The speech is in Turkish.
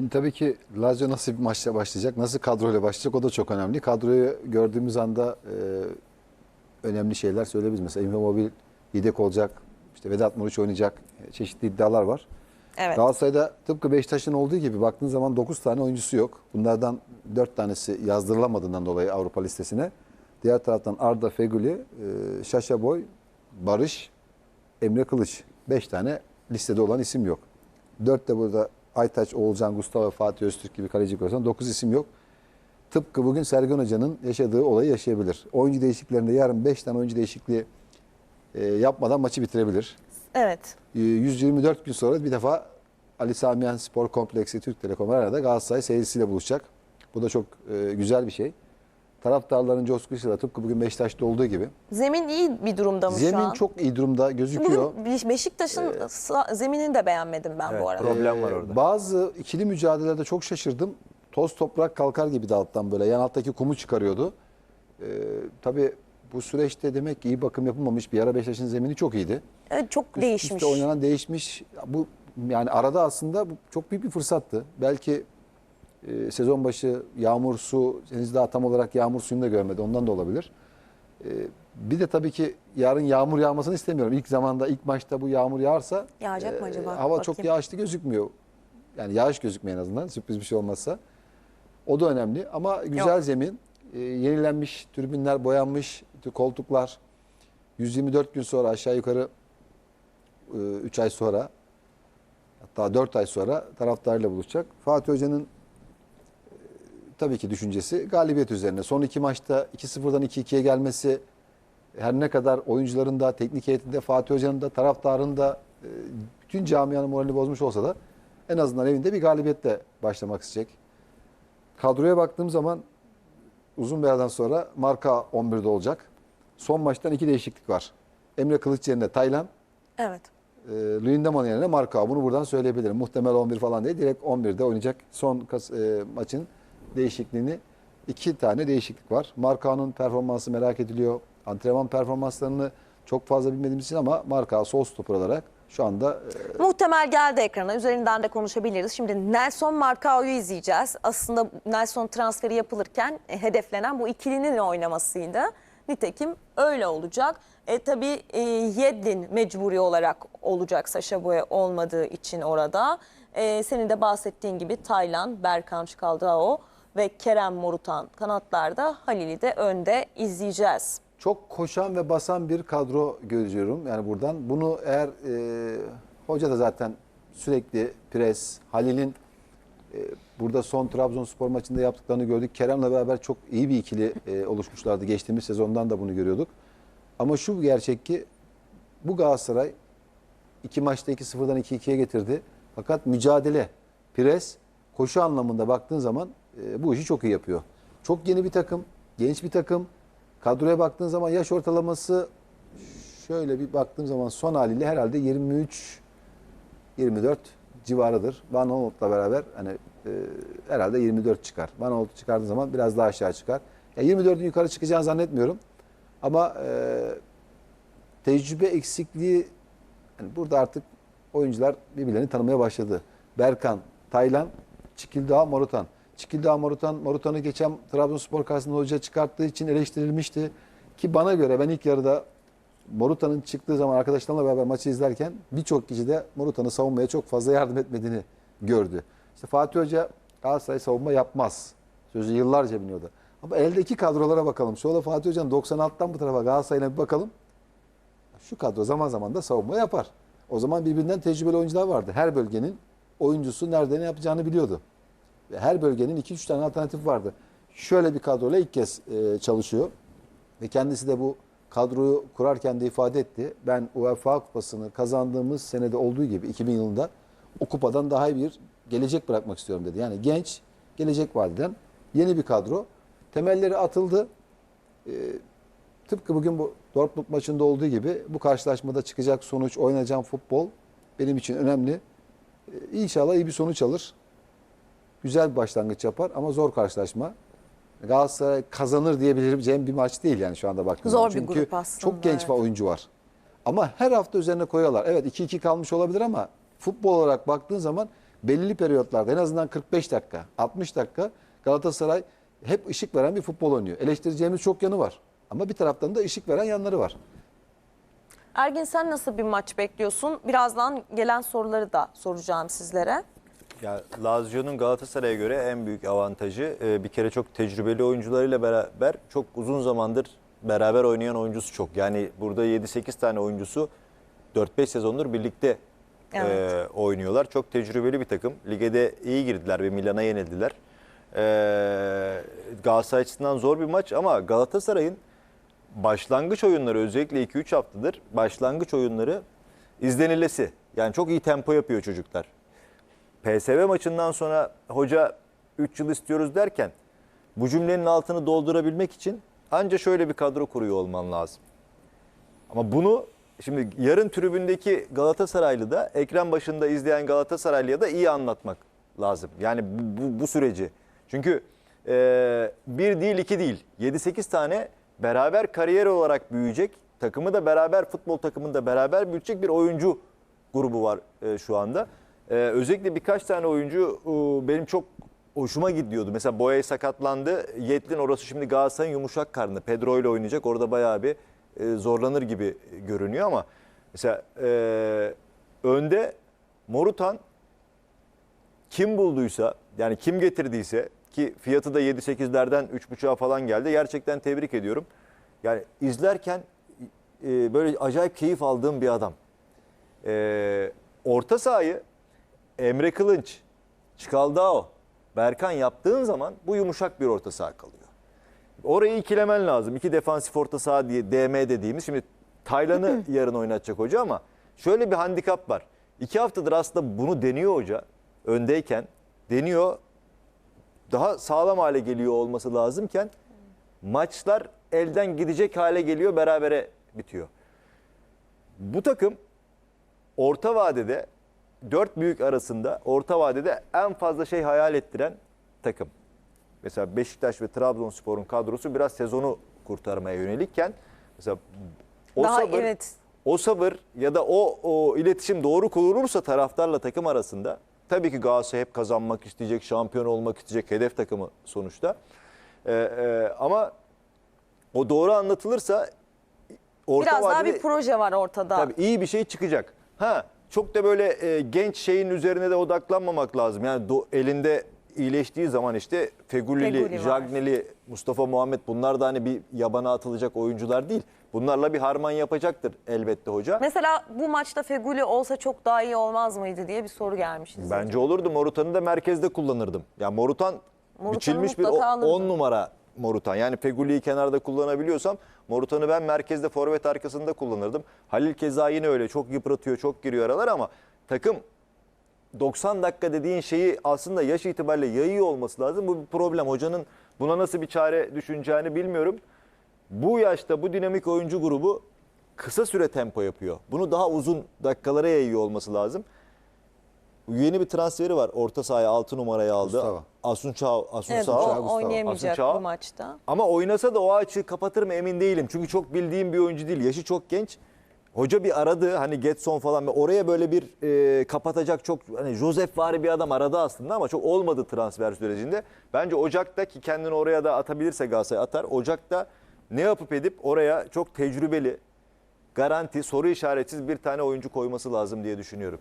Şimdi tabii ki Lazio nasıl bir maçla başlayacak, nasıl kadroyla başlayacak o da çok önemli. Kadroyu gördüğümüz anda e, önemli şeyler söyleyebiliriz. Mesela Immobile yedek olacak, işte Vedat Muriç oynayacak, e, çeşitli iddialar var. Evet. Galatasaray'da tıpkı Beşiktaş'ın olduğu gibi baktığın zaman 9 tane oyuncusu yok. Bunlardan 4 tanesi yazdırılamadığından dolayı Avrupa listesine. Diğer taraftan Arda Feguli, e, Şaşa Boy, Barış, Emre Kılıç. 5 tane listede olan isim yok. 4 de burada Aytaç, Oğulcan, Mustafa, Fatih Öztürk gibi kaleci koyarsan 9 isim yok. Tıpkı bugün Sergen Hoca'nın yaşadığı olayı yaşayabilir. Oyuncu değişikliklerinde yarın 5 tane oyuncu değişikliği e, yapmadan maçı bitirebilir. Evet. E, 124 gün sonra bir defa Ali Samiyen Spor Kompleksi Türk Telekom Arena'da Galatasaray seyircisiyle buluşacak. Bu da çok e, güzel bir şey. Taraftarların coşkusuyla tıpkı bugün Beşiktaş'ta olduğu gibi. Zemin iyi bir durumda mı şu Zemin an? çok iyi durumda gözüküyor. Bugün Be- Beşiktaş'ın sa- zeminini de beğenmedim ben Evet, bu arada. problem var Ee, orada. Bazı ikili mücadelelerde çok şaşırdım. Toz toprak kalkar gibi de alttan böyle yan alttaki kumu çıkarıyordu. Ee, tabii bu süreçte demek ki iyi bakım yapılmamış. Bir ara Beşiktaş'ın zemini çok iyiydi. Evet, çok Üst değişmiş. üste oynanan değişmiş. Bu yani arada aslında bu çok büyük bir fırsattı. Belki e, sezon başı yağmur su henüz daha tam olarak yağmur suyunu da görmedi. Ondan da olabilir. E, bir de tabii ki yarın yağmur yağmasını istemiyorum. İlk zamanda ilk maçta bu yağmur yağarsa Yağacak mı e, acaba? hava çok Bakayım. yağışlı gözükmüyor. Yani yağış gözükmüyor en azından sürpriz bir şey olmazsa. O da önemli ama güzel Yok. zemin. E, yenilenmiş, tribünler boyanmış, koltuklar 124 gün sonra aşağı yukarı 3 ay sonra hatta 4 ay sonra taraftarıyla buluşacak. Fatih Hoca'nın e, tabii ki düşüncesi galibiyet üzerine. Son iki maçta 2-0'dan 2-2'ye gelmesi her ne kadar oyuncuların da teknik heyetinde Fatih Hoca'nın da taraftarın da e, bütün camianın moralini bozmuş olsa da en azından evinde bir galibiyetle başlamak isteyecek. Kadroya baktığım zaman uzun bir aradan sonra marka 11'de olacak. Son maçtan iki değişiklik var. Emre Kılıç yerine Taylan, Evet. e, Lindemann yerine Marka. Bunu buradan söyleyebilirim. Muhtemel 11 falan değil. Direkt 11'de oynayacak. Son kas- e, maçın değişikliğini iki tane değişiklik var. Marka'nın performansı merak ediliyor. Antrenman performanslarını çok fazla bilmediğimiz için ama Marka sol stoper olarak şu anda e, Muhtemel geldi ekrana. Üzerinden de konuşabiliriz. Şimdi Nelson Marcao'yu izleyeceğiz. Aslında Nelson transferi yapılırken e, hedeflenen bu ikilinin oynamasıydı. Nitekim öyle olacak. E, tabii e, Yedlin mecburi olarak olacak Saşa Boya olmadığı için orada. E, senin de bahsettiğin gibi Taylan, Berkan Şikaldao ve Kerem Morutan kanatlarda Halil'i de önde izleyeceğiz. çok koşan ve basan bir kadro görüyorum yani buradan. Bunu eğer e, hoca da zaten sürekli pres, Halil'in e, burada son Trabzonspor maçında yaptıklarını gördük. Kerem'le beraber çok iyi bir ikili e, oluşmuşlardı. Geçtiğimiz sezondan da bunu görüyorduk. Ama şu gerçek ki bu Galatasaray iki maçta 2-0'dan 2-2'ye getirdi. Fakat mücadele, pres, koşu anlamında baktığın zaman e, bu işi çok iyi yapıyor. Çok yeni bir takım, genç bir takım. Kadroya baktığın zaman yaş ortalaması şöyle bir baktığım zaman son haliyle herhalde 23 24 civarıdır. Van Aanholt'la beraber hani e, herhalde 24 çıkar. Van Aanholt'u çıkardığın zaman biraz daha aşağı çıkar. Ya 24'ün yukarı çıkacağını zannetmiyorum. Ama e, tecrübe eksikliği yani burada artık oyuncular birbirlerini tanımaya başladı. Berkan, Taylan, Çikildağ, Morutan. Çikildağ, Morutan, Morutan'ı geçen Trabzonspor karşısında hoca çıkarttığı için eleştirilmişti. Ki bana göre ben ilk yarıda Morutan'ın çıktığı zaman arkadaşlarımla beraber maçı izlerken birçok kişi de Morutan'ı savunmaya çok fazla yardım etmediğini gördü. İşte Fatih Hoca Galatasaray savunma yapmaz. Sözü yıllarca biniyordu. Ama eldeki kadrolara bakalım. Şöyle Fatih Hoca'nın 96'tan bu tarafa Galatasaray'ına bir bakalım. Şu kadro zaman zaman da savunma yapar. O zaman birbirinden tecrübeli oyuncular vardı. Her bölgenin oyuncusu nerede ne yapacağını biliyordu. Her bölgenin 2-3 tane alternatif vardı. Şöyle bir kadroyla ilk kez e, çalışıyor. Ve kendisi de bu kadroyu kurarken de ifade etti. Ben UEFA kupasını kazandığımız senede olduğu gibi 2000 yılında o kupadan daha iyi bir gelecek bırakmak istiyorum dedi. Yani genç, gelecek vadeden yeni bir kadro. Temelleri atıldı. E, tıpkı bugün bu Dortmund maçında olduğu gibi bu karşılaşmada çıkacak sonuç, oynayacağım futbol benim için önemli. E, İnşallah iyi bir sonuç alır. Güzel bir başlangıç yapar ama zor karşılaşma. Galatasaray kazanır diyebileceğim bir maç değil yani şu anda baktığımda. Zor bir Çünkü grup aslında, çok genç evet. ve oyuncu var. Ama her hafta üzerine koyuyorlar. Evet 2-2 kalmış olabilir ama futbol olarak baktığın zaman belli periyotlarda en azından 45 dakika, 60 dakika Galatasaray hep ışık veren bir futbol oynuyor. Eleştireceğimiz çok yanı var. Ama bir taraftan da ışık veren yanları var. Ergin sen nasıl bir maç bekliyorsun? Birazdan gelen soruları da soracağım sizlere. Ya Lazio'nun Galatasaray'a göre en büyük avantajı e, bir kere çok tecrübeli oyuncularıyla beraber çok uzun zamandır beraber oynayan oyuncusu çok. Yani burada 7-8 tane oyuncusu 4-5 sezondur birlikte Evet. e, oynuyorlar. Çok tecrübeli bir takım. Lige de iyi girdiler ve Milan'a yenildiler. E, Galatasaray açısından zor bir maç ama Galatasaray'ın başlangıç oyunları özellikle 2-3 haftadır başlangıç oyunları izlenilesi. Yani çok iyi tempo yapıyor çocuklar. PSV maçından sonra hoca 3 yıl istiyoruz derken bu cümlenin altını doldurabilmek için anca şöyle bir kadro kuruyor olman lazım. Ama bunu şimdi yarın tribündeki Galatasaraylı da ekran başında izleyen Galatasaraylıya da iyi anlatmak lazım. Yani bu, bu, bu süreci. Çünkü e, bir değil iki değil 7-8 tane beraber kariyer olarak büyüyecek takımı da beraber futbol takımında beraber büyütecek bir oyuncu grubu var e, şu anda. E, özellikle birkaç tane oyuncu e, benim çok hoşuma gidiyordu. Mesela Boya sakatlandı. Yetlin orası şimdi Galatasaray'ın yumuşak karnı. Pedro ile oynayacak. Orada bayağı bir e, zorlanır gibi görünüyor ama mesela e, önde Morutan kim bulduysa yani kim getirdiyse ki fiyatı da 7-8'lerden 3.5'a falan geldi. Gerçekten tebrik ediyorum. Yani izlerken e, böyle acayip keyif aldığım bir adam. E, orta sahayı Emre Kılınç, Çikaldao, Berkan yaptığın zaman bu yumuşak bir orta saha kalıyor. Orayı ikilemen lazım. İki defansif orta saha diye DM dediğimiz. Şimdi Taylan'ı yarın oynatacak hoca ama şöyle bir handikap var. İki haftadır aslında bunu deniyor hoca. Öndeyken deniyor. Daha sağlam hale geliyor olması lazımken maçlar elden gidecek hale geliyor. Berabere bitiyor. Bu takım orta vadede dört büyük arasında orta vadede en fazla şey hayal ettiren takım. Mesela Beşiktaş ve Trabzonspor'un kadrosu biraz sezonu kurtarmaya yönelikken mesela o Daha sabır, evet. o sabır ya da o, o iletişim doğru kurulursa taraftarla takım arasında tabii ki Galatasaray hep kazanmak isteyecek, şampiyon olmak isteyecek hedef takımı sonuçta. Ee, e, ama o doğru anlatılırsa orta Biraz daha vadede- bir proje var ortada. Tabii iyi bir şey çıkacak. Ha çok da böyle e, genç şeyin üzerine de odaklanmamak lazım. Yani do- elinde iyileştiği zaman işte Fegülili, Feguli. Jagneli, Mustafa Muhammed bunlar da hani bir yabana atılacak oyuncular değil. Bunlarla bir harman yapacaktır elbette hoca. Mesela bu maçta Feguli olsa çok daha iyi olmaz mıydı diye bir soru gelmiş. Bence olurdu. Morutan'ı da merkezde kullanırdım. Ya Morutan Morutan'ı biçilmiş bir mutlaka alırdım. 10 numara Morutan. Yani Feguli'yi kenarda kullanabiliyorsam Morutan'ı ben merkezde forvet arkasında kullanırdım. Halil keza yine öyle çok yıpratıyor, çok giriyor aralar ama takım 90 dakika dediğin şeyi aslında yaş itibariyle yayıyor olması lazım. Bu bir problem. Hocanın buna nasıl bir çare düşüneceğini bilmiyorum. Bu yaşta bu dinamik oyuncu grubu kısa süre tempo yapıyor. Bunu daha uzun dakikalara yayıyor olması lazım. Yeni bir transferi var. Orta sahaya 6 numarayı aldı. Mustafa. Asun Çağ, Asun Evet, Çağ. o Mustafa. oynayamayacak Çağ- bu maçta. Ama oynasa da o açığı kapatır mı emin değilim. Çünkü çok bildiğim bir oyuncu değil. Yaşı çok genç. Hoca bir aradı hani Getson falan. Oraya böyle bir e, kapatacak çok hani Joseph vari bir adam aradı aslında ama çok olmadı transfer sürecinde. Bence Ocak'ta ki kendini oraya da atabilirse Galatasaray atar. Ocak'ta ne yapıp edip oraya çok tecrübeli, garanti, soru işaretsiz bir tane oyuncu koyması lazım diye düşünüyorum.